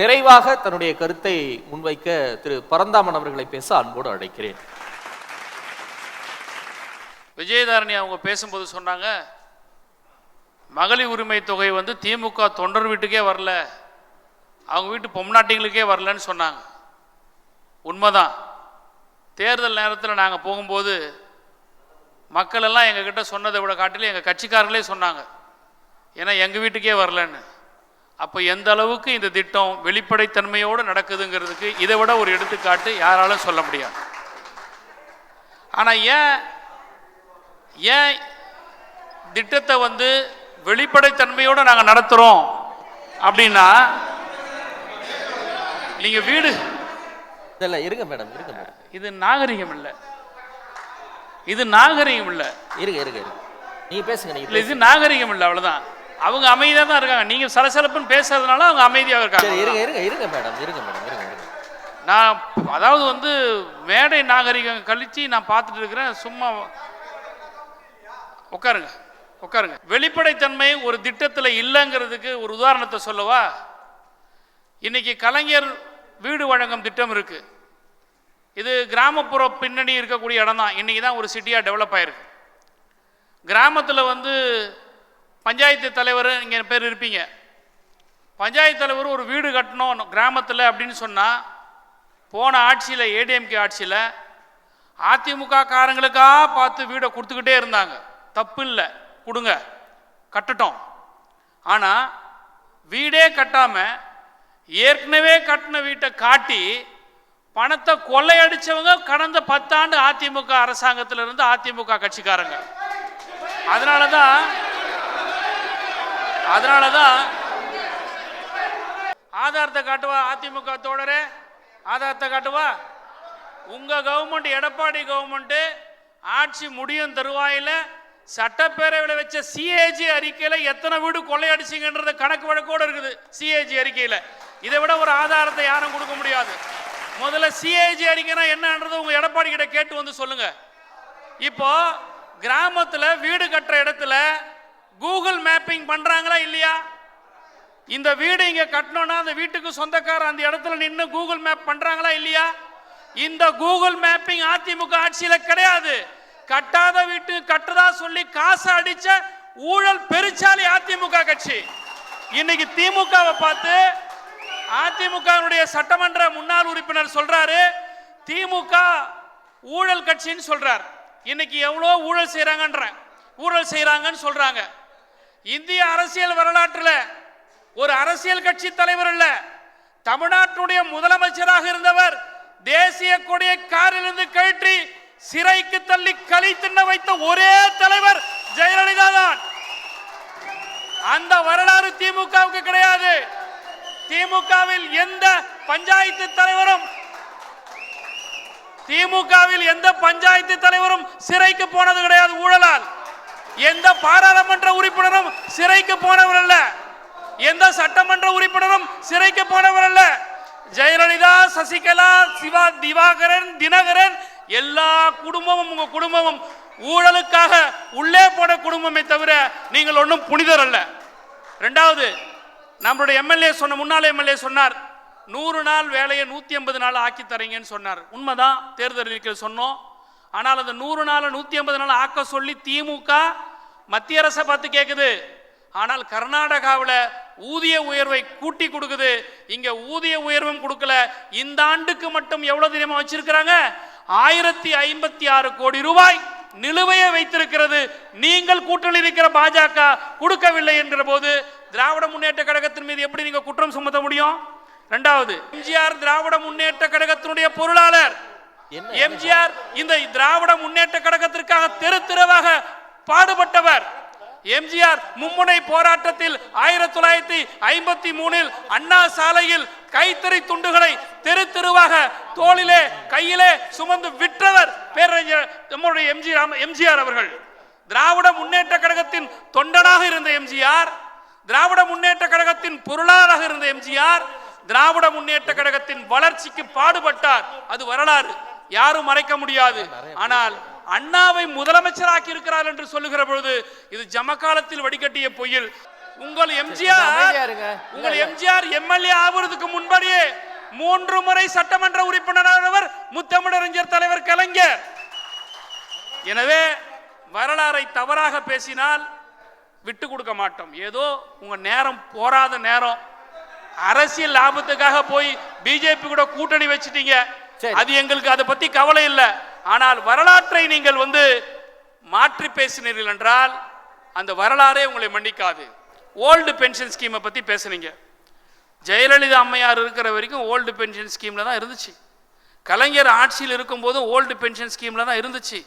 நிறைவாக தன்னுடைய கருத்தை முன்வைக்க திரு பரந்தாமன் அவர்களை பேச அன்போடு அழைக்கிறேன். விஜயதாரணி அவங்க பேசும்போது சொன்னாங்க மகளிர் உரிமை தொகை வந்து திமுக தொண்டர் வீட்டுக்கே வரல அவங்க வீட்டு பொம்நாட்டிங்களுக்கே வரலன்னு சொன்னாங்க. உண்மைதான். தேர்தல் நேரத்தில் நாங்கள் போகும்போது மக்கள் எல்லாம் எங்ககிட்ட சொன்னதை விட காட்டிலும் எங்கள் கட்சிக்காரங்களே சொன்னாங்க ஏன்னா எங்கள் வீட்டுக்கே வரலன்னு. அப்போ எந்த அளவுக்கு இந்த திட்டம் வெளிப்படைத்தன்மையோடு நடக்குதுங்கிறதுக்கு இதை விட ஒரு எடுத்துக்காட்டு யாராலும் சொல்ல முடியாது. ஆனால் ஏன் ஏன் திட்டத்தை வந்து வெளிப்படைத்தன்மையோடு நாங்கள் நடத்துகிறோம் அப்படின்னா நீங்கள் வீடு இல்ல இருங்க மேடம் இருங்க மேடம். இது நாகரிகம் இல்லை. இது நாகரிகம் இல்லை. இருங்க இருங்க இருங்க. நீங்க பேசுங்க இல்லை. இது நாகரிகம் இல்லை அவ்வளோதான் அவங்க அமைதியாக தான் இருக்காங்க. நீங்கள் சலசலப்புன்னு பேசுறதுனால அவங்க அமைதியாக இருக்காங்க. இருங்க இருங்க இருங்க மேடம் இருங்க மேடம் இருங்க இருங்க. நான் அதாவது வந்து மேடை நாகரிகம் கழிச்சு நான் பார்த்துட்டு இருக்கிறேன். சும்மா உட்காருங்க உட்காருங்க. வெளிப்படைத்தன்மை ஒரு திட்டத்தில் இல்லைங்கிறதுக்கு ஒரு உதாரணத்தை சொல்லவா? இன்னைக்கு கலைஞர் வீடு வழங்கும் திட்டம் இருக்கு. இது கிராமப்புற பின்னணி இருக்கக்கூடிய இடம் தான் இன்னைக்கு தான் ஒரு சிட்டியாக டெவலப் ஆயிருக்கு. கிராமத்தில் வந்து பஞ்சாயத்து தலைவர் இங்கே பேர் இருப்பீங்க. பஞ்சாயத்து தலைவர் ஒரு வீடு கட்டணும் கிராமத்தில் அப்படின்னு சொன்னால் போன ஆட்சியில் ஏடிஎம்கே ஆட்சியில் அதிமுக காரங்களுக்காக பார்த்து வீடை கொடுத்துக்கிட்டே இருந்தாங்க. தப்பு இல்லை. கொடுங்க. கட்டட்டும். ஆனால் வீடே கட்டாமல் ஏற்கனவே கட்டின வீட்டை காட்டி பணத்தை கொள்ளையடிச்சவங்க கடந்த பத்தாண்டு அதிமுக அரசாங்கத்தில் இருந்து அதிமுக கட்சிக்காரங்க. அதனால தான் அதனால தான் ஆதாரத்தை காட்டுவா அதிமுக தோழரே? ஆதாரத்தை காட்டுவா? உங்கள் கவர்மெண்ட் எடப்பாடி கவர்மெண்ட்டு ஆட்சி முடியும் தருவாயில சட்டப்பேரவையில் வச்ச சிஏஜி அறிக்கையில் எத்தனை வீடு கொள்ளையடிச்சிங்கன்றது கணக்கு வழக்கோடு இருக்குது சிஏஜி அறிக்கையில். இதை விட ஒரு ஆதாரத்தை யாரும் கொடுக்க முடியாது. முதல்ல சிஏஜி அறிக்கைனா என்னன்றது உங்கள் எடப்பாடி கிட்ட கேட்டு வந்து சொல்லுங்கள் இப்போ கிராமத்தில் வீடு கட்டுற இடத்துல கூகுள் மேப்பிங் பண்றாங்களா இல்லையா? இந்த வீடு இங்க கட்டணும்னா அந்த வீட்டுக்கு சொந்தக்காரர் அந்த இடத்துல நின்று கூகுள் மேப் பண்றாங்களா இல்லையா? இந்த கூகுள் மேப்பிங் அதிமுக ஆட்சியில கிடையாது. கட்டாத வீட்டு கட்டுறதா சொல்லி காசு அடிச்ச ஊழல் பெருச்சாலி அதிமுக கட்சி. இன்னைக்கு திமுகவை பார்த்து அதிமுகவுடைய சட்டமன்ற முன்னாள் உறுப்பினர் சொல்றாரு திமுக ஊழல் கட்சின்னு சொல்றார். இன்னைக்கு எவ்வளோ ஊழல் செய்றாங்கன்றேன். ஊழல் செய்கிறாங்கன்னு சொல்றாங்க. இந்திய அரசியல் வரலாற்றில் ஒரு அரசியல் கட்சி தலைவர் அல்ல தமிழ்நாட்டுடைய முதலமைச்சராக இருந்தவர் தேசிய கொடியை காரிலிருந்து கழற்றி சிறைக்கு தள்ளி களி தின்ன வைத்த ஒரே தலைவர் ஜெயலலிதா தான். அந்த வரலாறு திமுகவுக்கு கிடையாது. திமுகவில் எந்த பஞ்சாயத்து தலைவரும் திமுகவில் எந்த பஞ்சாயத்து தலைவரும் சிறைக்கு போனது கிடையாது ஊழலால். எந்த பாராளுமன்ற உறுப்பினரும் சிறைக்கு போனவர் அல்ல. எந்த சட்டமன்ற உறுப்பினரும் சிறைக்கு போனவர் அல்ல. ஜெயலலிதா சசிகலா சிவா திவாகரன் தினகரன் எல்லா குடும்பமும் உங்க குடும்பமும் ஊழலுக்காக உள்ளே போன குடும்பமே தவிர நீங்கள் ஒன்றும் புனிதர் அல்ல. ரெண்டாவது நம்மளுடைய எம்எல்ஏ சொன்ன முன்னாள் எம்எல்ஏ சொன்னார் நூறு நாள் வேலையை நூற்றி ஐம்பது நாள் ஆக்கி தரீங்கன்னு சொன்னார். உண்மைதான் தேர்தல் சொன்னோம். ஆனால் அந்த நூறு நாள் நூற்றி ஐம்பது நாள் ஆக்க சொல்லி திமுக மத்திய அரசை பார்த்து கேட்குது ஆனால் கர்நாடகாவில் ஊதிய உயர்வை கூட்டி கொடுக்குது. இங்கே ஊதிய உயர்வும் கொடுக்கல. இந்த ஆண்டுக்கு மட்டும் எவ்வளோ தினமாக வச்சிருக்கிறாங்க? ஆயிரத்தி ஐம்பத்தி ஆறு கோடி ரூபாய் நிலுவையை வைத்திருக்கிறது. நீங்கள் கூட்டணி இருக்கிற பாஜக கொடுக்கவில்லை என்கிற போது திராவிட முன்னேற்ற கழகத்தின் மீது எப்படி நீங்கள் குற்றம் சுமத்த முடியும்? ரெண்டாவது எம்ஜிஆர் திராவிட முன்னேற்ற கழகத்தினுடைய பொருளாளர். எம்ஜிஆர் இந்த திராவிட முன்னேற்ற கழகத்திற்காக தெரு தெருவாக பாடுபட்டவர். எம்ஜிஆர் மும்முனை போராட்டத்தில் ஆயிரத்தி தொள்ளாயிரத்தி ஐம்பத்தி மூணில் அண்ணா சாலையில் கைத்தறி துண்டுகளை தெரு தெருவாக தோளிலே கையிலே சுமந்து விற்றவர் பேரறிஞர் நம்முடைய எம்ஜி எம்ஜிஆர் அவர்கள். திராவிட முன்னேற்ற கழகத்தின் தொண்டனாக இருந்த எம்ஜிஆர் திராவிட முன்னேற்ற கழகத்தின் பொருளாளராக இருந்த எம்ஜிஆர் திராவிட முன்னேற்ற கழகத்தின் வளர்ச்சிக்கு பாடுபட்டார். அது வரலாறு. யாரும் மறைக்க முடியாது ஆனால் அண்ணாவை முதலமைச்சராக்கி இருக்கிறார் என்று சொல்லுகிற பொழுது இது ஜமக்காலத்தில் வடிகட்டிய பொய்யில் உங்கள் எம்ஜிஆர். உங்கள். எம்ஜிஆர் எம்எல்ஏ ஆவறதுக்கு முன்படியே மூன்று முறை சட்டமன்ற உறுப்பினரானவர் முத்தமிழறிஞர் தலைவர் கலைஞர் எனவே வரலாறை தவறாக பேசினால் விட்டு கொடுக்க மாட்டோம் ஏதோ உங்க நேரம் போராத நேரம் அரசியல் லாபத்துக்காக போய் பிஜேபி கூட கூட்டணி வச்சிட்டீங்க. அது எங்களுக்கு அதை பத்தி கவலை இல்லை. ஆனால் வரலாற்றை நீங்கள் வந்து மாற்றி பேசினீர்கள் என்றால் அந்த வரலாறே உங்களை மன்னிக்காது. ஓல்டு பென்ஷன் ஸ்கீமை பத்தி பேசுனீங்க. ஜெயலலிதா அம்மையார் இருக்கிற வரைக்கும் ஓல்டு பென்ஷன் ஸ்கீம்ல தான் இருந்துச்சு. கலைஞர் ஆட்சியில் இருக்கும்போதும் ஓல்டு பென்ஷன் ஸ்கீம்ல தான் இருந்துச்சு.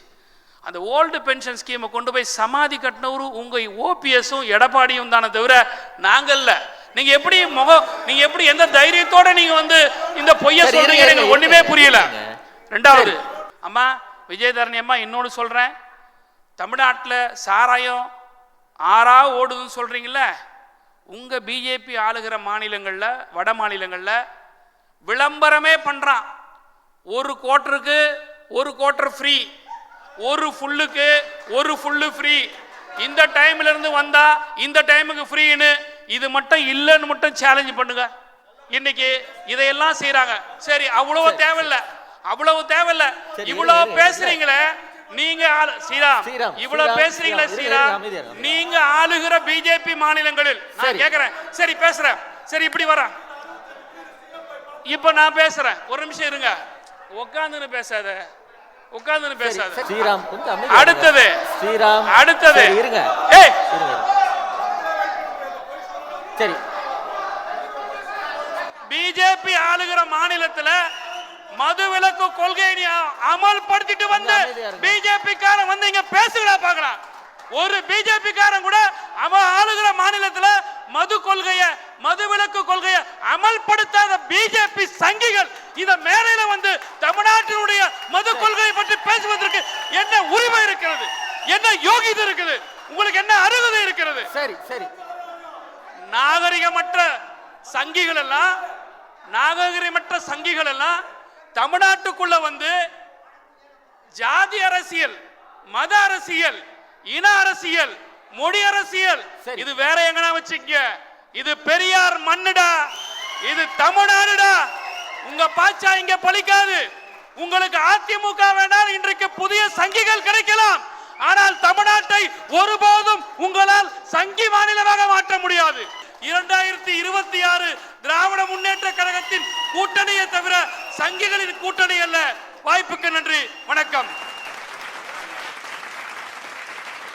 அந்த ஓல்டு பென்ஷன் ஸ்கீமை கொண்டு போய் சமாதி கட்டினவரும் உங்கள் ஓபிஎஸும் எடப்பாடியும் தானே தவிர நாங்கள்ல நீங்க எப்படி முகம் நீங்க எப்படி எந்த தைரியத்தோட நீங்க வந்து இந்த பொய்ய சொல்றீங்க எனக்கு ஒண்ணுமே. புரியல. ரெண்டாவது அம்மா விஜயதரணி அம்மா இன்னொன்னு சொல்றேன். தமிழ்நாட்டில் சாராயம் ஆறா ஓடுதுன்னு சொல்றீங்கல்ல? உங்க பிஜேபி ஆளுகிற மாநிலங்கள்ல வட மாநிலங்கள்ல விளம்பரமே பண்றான். ஒரு குவார்ட்டருக்கு ஒரு குவார்ட்டர் ஃப்ரீ ஒரு ஃபுல்லுக்கு ஒரு ஃபுல்லு ஃப்ரீ இந்த டைம்ல இருந்து வந்தா இந்த டைமுக்கு ஃப்ரீன்னு இது மட்டும் இல்லைன்னு மட்டும் சேலஞ்ச் பண்ணுங்க. இன்னைக்கு இதையெல்லாம் செய்றாங்க. சரி அவ்வளவு தேவையில்ல. அவ்வளவு தேவையில்ல. இவ்வளவு. பேசுறீங்களே நீங்க ஸ்ரீராம் இவ்வளவு பேசுறீங்களே ஸ்ரீராம். நீங்க ஆளுகிற பிஜேபி மாநிலங்களில் நான். கேக்குறேன். சரி பேசுறேன். சரி இப்படி வரேன் இப்ப நான் பேசுறேன். ஒரு நிமிஷம் இருங்க. உட்காந்துன்னு பேசாத. உட்காந்துன்னு பேசாத. ஸ்ரீராம். அடுத்தது. ஸ்ரீராம் அடுத்தது. இருங்க. ஏய். சரி. பிஜேபி ஆளுகிற மாநிலத்துல மதுவிலக்கு கொள்கையை நீ அமல்படுத்திட்டு வந்து. பிஜேபி காரன் வந்து இங்க பேசுகிறா பார்க்கலாம் ஒரு பிஜேபி காரன் கூட அவன் ஆளுகிற மாநிலத்துல மது கொள்கைய மதுவிலக்கு கொள்கைய அமல்படுத்தாத பிஜேபி சங்கிகள் இந்த மேடையில வந்து தமிழ்நாட்டினுடைய மது கொள்கையை பற்றி பேசுவதற்கு என்ன உரிமை இருக்கிறது? என்ன யோகிதை இருக்குது? உங்களுக்கு என்ன அருகதை இருக்கிறது? சரி சரி. நாகரிகமற்ற சங்கிகள் எல்லாம் நாகரிகமற்ற சங்கிகள் எல்லாம் தமிழ்நாட்டுக்குள்ள வந்து ஜாதி அரசியல் மத அரசியல் இன அரசியல் மொழி அரசியல். இது வேற எங்கனா வச்சுக்க இது பெரியார் மண்ணுடா? இது தமிழ்நாடுடா? உங்க பாச்சா இங்க பலிக்காது உங்களுக்கு அதிமுக வேண்டாம் இன்றைக்கு புதிய சங்கிகள் கிடைக்கலாம். ஆனால் தமிழ்நாட்டை ஒருபோதும் உங்களால் சங்கி மாநிலமாக மாற்ற முடியாது. இரண்டாயிரத்தி இருபத்தி ஆறு திராவிட முன்னேற்ற கழகத்தின் கூட்டணியை தவிர சங்கிகளின் கூட்டணி அல்ல. வாய்ப்புக்கு நன்றி. வணக்கம்.